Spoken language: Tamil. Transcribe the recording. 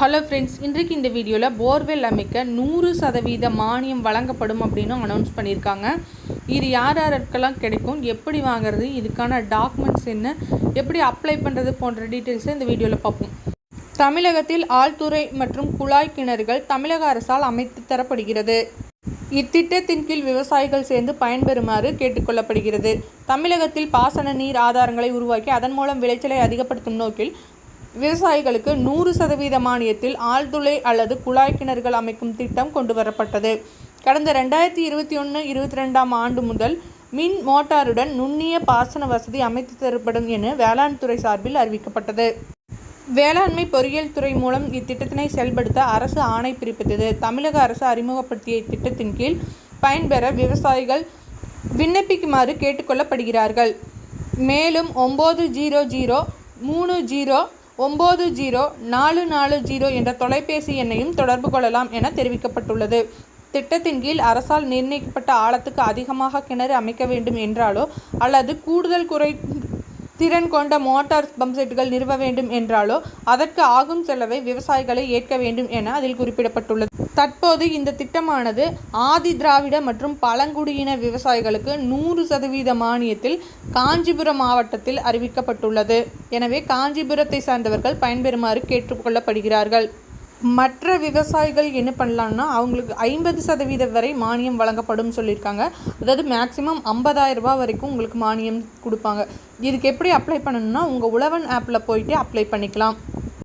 ஹலோ ஃப்ரெண்ட்ஸ் இன்றைக்கு இந்த வீடியோவில் போர்வெல் அமைக்க நூறு சதவீத மானியம் வழங்கப்படும் அப்படின்னு அனௌன்ஸ் பண்ணியிருக்காங்க. இது யார் யாருக்கெல்லாம் கிடைக்கும் எப்படி வாங்குறது இதுக்கான டாக்குமெண்ட்ஸ் என்ன எப்படி அப்ளை பண்ணுறது போன்ற டீட்டெயில்ஸை இந்த வீடியோவில் பார்ப்போம். தமிழகத்தில் ஆழ்துறை மற்றும் குழாய் கிணறுகள் தமிழக அரசால் அமைத்து தரப்படுகிறது. இத்திட்டத்தின் கீழ் விவசாயிகள் சேர்ந்து பயன்பெறுமாறு கேட்டுக்கொள்ளப்படுகிறது. தமிழகத்தில் பாசன நீர் ஆதாரங்களை உருவாக்கி அதன் மூலம் விளைச்சலை அதிகப்படுத்தும் நோக்கில் விவசாயிகளுக்கு நூறு சதவீத மானியத்தில் ஆழ்துளை அல்லது குழாய் கிணறுகள் அமைக்கும் திட்டம் கொண்டு வரப்பட்டது கடந்த ரெண்டாயிரத்தி இருபத்தி ஒன்று இருபத்தி ரெண்டாம் ஆண்டு முதல் மின் மோட்டாருடன் நுண்ணிய பாசன வசதி அமைத்து தரப்படும் என வேளாண் துறை சார்பில் அறிவிக்கப்பட்டது. வேளாண்மை பொறியியல் துறை மூலம் இத்திட்டத்தினை செயல்படுத்த அரசு ஆணை பிறப்பித்தது. தமிழக அரசு அறிமுகப்படுத்திய இத்திட்டத்தின் கீழ் பயன்பெற விவசாயிகள் விண்ணப்பிக்குமாறு கேட்டுக்கொள்ளப்படுகிறார்கள் மேலும் ஒம்பது ஜீரோ ஜீரோ மூணு ஜீரோ ஒம்பது ஜீரோ நாலு நாலு ஜீரோ என்ற தொலைபேசி எண்ணையும் தொடர்பு கொள்ளலாம் என தெரிவிக்கப்பட்டுள்ளது. திட்டத்தின் கீழ் அரசால் நிர்ணயிக்கப்பட்ட ஆழத்துக்கு அதிகமாக கிணறு அமைக்க வேண்டும் என்றாலோ அல்லது கூடுதல் குறை திறன் கொண்ட மோட்டார் பம்ப் செட்டுகள் நிறுவ வேண்டும் என்றாலோ அதற்கு ஆகும் செலவை விவசாயிகளை ஏற்க வேண்டும் என அதில் குறிப்பிடப்பட்டுள்ளது. தற்போது இந்த திட்டமானது ஆதி திராவிட மற்றும் பழங்குடியின விவசாயிகளுக்கு நூறு சதவீத மானியத்தில் காஞ்சிபுரம் மாவட்டத்தில் அறிவிக்கப்பட்டுள்ளது. எனவே காஞ்சிபுரத்தை சார்ந்தவர்கள் பயன்பெறுமாறு கேட்டுக்கொள்ளப்படுகிறார்கள். மற்ற விவசாயிகள் என்ன பண்ணலான்னா அவங்களுக்கு ஐம்பது சதவீதம் வரை மானியம் வழங்கப்படும் சொல்லியிருக்காங்க. அதாவது மேக்ஸிமம் ஐம்பதாயிரம் வரைக்கும் உங்களுக்கு மானியம் கொடுப்பாங்க. இதுக்கு எப்படி அப்ளை பண்ணணும்னா உங்கள் உழவன் ஆப்பில் போயிட்டு அப்ளை பண்ணிக்கலாம்.